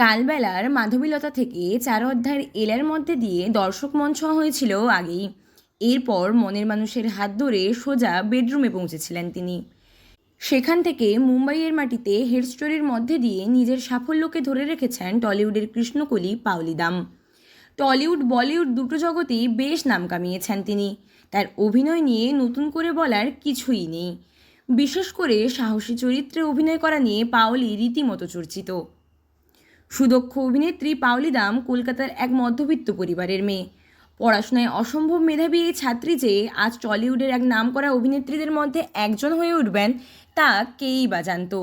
কালবেলার মাধবীলতা থেকে চার অধ্যায়ের এলার মধ্যে দিয়ে দর্শক মঞ্চ হয়েছিল আগেই। এরপর মনের মানুষের হাত ধরে সোজা বেডরুমে পৌঁছেছিলেন তিনি। সেখান থেকে মুম্বাইয়ের মাটিতে হেড স্টোরির মধ্যে দিয়ে নিজের সাফল্যকে ধরে রেখেছেন টলিউডের কৃষ্ণকলি পাওলি দাম। টলিউড, বলিউড দুটো জগতেই বেশ নাম কামিয়েছেন তিনি। তার অভিনয় নিয়ে নতুন করে বলার কিছুই নেই। বিশেষ করে সাহসী চরিত্রে অভিনয় করা নিয়ে পাওলি রীতিমতো চর্চিত। সুদক্ষ অভিনেত্রী পাওলি দাম কলকাতার এক মধ্যবিত্ত পরিবারের মেয়ে। পড়াশোনায় অসম্ভব মেধাবী এই ছাত্রী যে আজ টলিউডের এক নামকরা অভিনেত্রীদের মধ্যে একজন হয়ে উঠবেন, তা কেই বা জানত?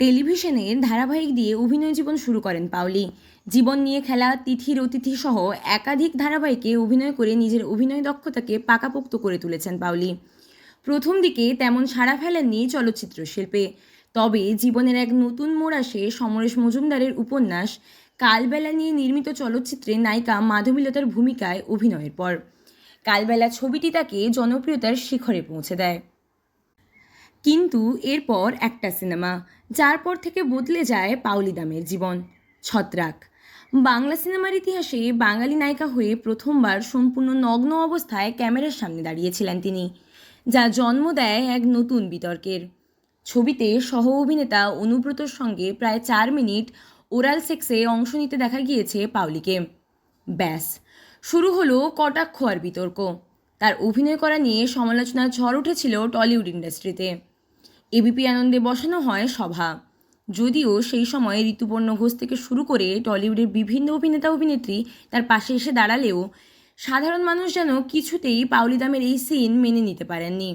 টেলিভিশনের ধারাবাহিক দিয়ে অভিনয় জীবন শুরু করেন পাওলি। জীবন নিয়ে খেলা তিথির অতিথি সহ একাধিক ধারাবাহিকে অভিনয় করে নিজের অভিনয় দক্ষতাকে পাকাপোক্ত করে তুলেছেন পাওলি। প্রথম দিকে তেমন সাড়া ফেলেননি চলচ্চিত্র শিল্পে। তবে জীবনের এক নতুন মোড় আসে সমরেশ মজুমদারের উপন্যাস কালবেলা নিয়ে নির্মিত চলচ্চিত্রে নায়িকা মাধবীলতার ভূমিকায় অভিনয়ের পর। কালবেলা ছবিটি তাকে জনপ্রিয়তার শিখরে পৌঁছে দেয়। কিন্তু এরপর একটা সিনেমা, যার পর থেকে বদলে যায় পাউলি দামের জীবন, ছত্রাক। বাংলা সিনেমার ইতিহাসে বাঙালি নায়িকা হয়ে প্রথমবার সম্পূর্ণ নগ্ন অবস্থায় ক্যামেরার সামনে দাঁড়িয়েছিলেন তিনি, যা জন্ম দেয় এক নতুন বিতর্কের। ছবিতে সহ অভিনেতা অনুব্রতর সঙ্গে প্রায় চার মিনিট ওরাল সেক্সে অংশ নিতে দেখা গিয়েছে পাউলিকে ব্যাস, শুরু হলো কটাক্ষ আর বিতর্ক। তার অভিনয় করা নিয়ে সমালোচনার ঝড় উঠেছিল টলিউড ইন্ডাস্ট্রিতে। এবিপি আনন্দে বসানো হয় সভা। যদিও সেই সময় ঋতুপর্ণ ঘোষ থেকে শুরু করে টলিউডের বিভিন্ন অভিনেতা অভিনেত্রী তার পাশে এসে দাঁড়ালেও সাধারণ মানুষ যেন কিছুতেই পাউলি দামের এই সিন মেনে নিতে পারেননি।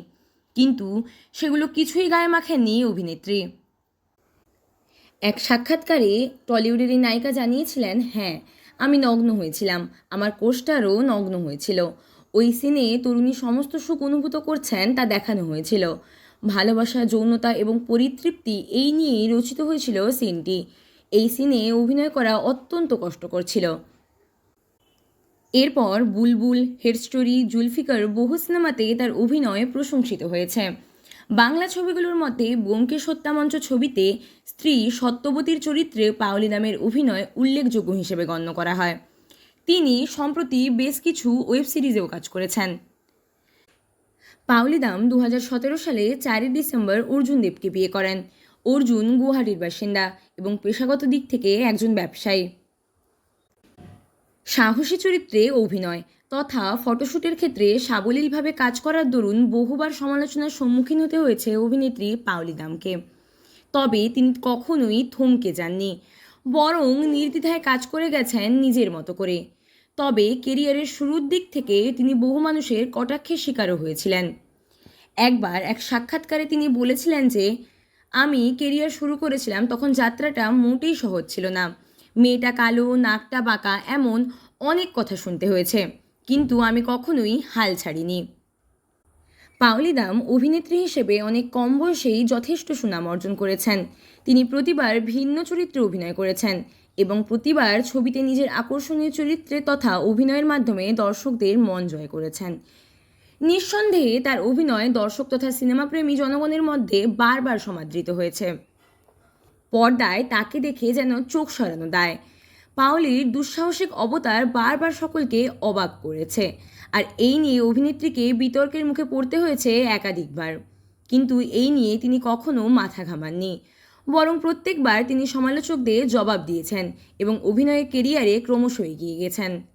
কিন্তু সেগুলো কিছুই গায়ে মাখেননি অভিনেত্রী। এক সাক্ষাৎকারে টলিউডের এই নায়িকা জানিয়েছিলেন হ্যাঁ আমি নগ্ন হয়েছিলাম। আমার কোষ্টারও নগ্ন হয়েছিল। ওই সিনে তরুণী সমস্ত সুখ অনুভূত করছেন, তা দেখানো হয়েছিল। ভালোবাসা, যৌনতা এবং পরিতৃপ্তি এই নিয়েই রচিত হয়েছিল সিনটি। এই সিনে অভিনয় করা অত্যন্ত কষ্টকর ছিল। এরপর বুলবুল হেড স্টোরি জুলফিকার বহু সিনেমাতে তার অভিনয় প্রশংসিত হয়েছে। বাংলা ছবিগুলোর মধ্যে ব্যোমকেশ হত্যামঞ্চ ছবিতে স্ত্রী সত্যবতীর চরিত্রে পাওলি নামের অভিনয় উল্লেখযোগ্য হিসেবে গণ্য করা হয়। তিনি সম্প্রতি বেশ কিছু ওয়েব সিরিজেও কাজ করেছেন। পাওলি দাম দু হাজার সতেরো সালে চারই ডিসেম্বর অর্জুন দেবকে বিয়ে করেন। অর্জুন গুয়াহাটির বাসিন্দা এবং পেশাগত দিক থেকে একজন ব্যবসায়ী। সাহসী চরিত্রে অভিনয় তথা ফটোশ্যুটের ক্ষেত্রে সাবলীলভাবে কাজ করার দরুন বহুবার সমালোচনার সম্মুখীন হতে হয়েছে অভিনেত্রী পাওলি দামকে। তবে তিনি কখনোই থমকে যাননি, বরং নির্দ্বিধায় কাজ করে গেছেন নিজের মতো করে। তবে কেরিয়ারের শুরুর দিক থেকে তিনি বহু মানুষের কটাক্ষের শিকারও হয়েছিলেন। একবার এক সাক্ষাৎকারে তিনি বলেছিলেন যে, আমি কেরিয়ার শুরু করেছিলাম, তখন যাত্রাটা মোটেই সহজ ছিল না। মেয়েটা কালো, নাকটা বাঁকা এমন অনেক কথা শুনতে হয়েছে। কিন্তু আমি কখনোই হাল ছাড়িনি। পাওলি দাম অভিনেত্রী হিসেবে অনেক কম বয়সেই যথেষ্ট সুনাম অর্জন করেছেন। তিনি প্রতিবার ভিন্ন চরিত্রে অভিনয় করেছেন এবং প্রতিবার ছবিতে নিজের আকর্ষণীয় চরিত্রে তথা অভিনয়ের মাধ্যমে দর্শকদের মন জয় করেছেন। নিঃসন্দেহে তার অভিনয় দর্শক তথা সিনেমাপ্রেমী জনগণের মধ্যে বারবার সমাদৃত হয়েছে। পর্দায় তাকে দেখে যেন চোখ সরানো দেয়। পাওলির দুঃসাহসিক অবতার বারবার সকলকে অবাক করেছে। আর এই নিয়ে অভিনেত্রীকে বিতর্কের মুখে পড়তে হয়েছে একাধিকবার। কিন্তু এই নিয়ে তিনি কখনো মাথা ঘামাননি। বরং প্রত্যেকবার তিনি সমালোচকদের জবাব দিয়েছেন এবং অভিনয়ের কেরিয়ারে ক্রমশ এগিয়ে গেছেন।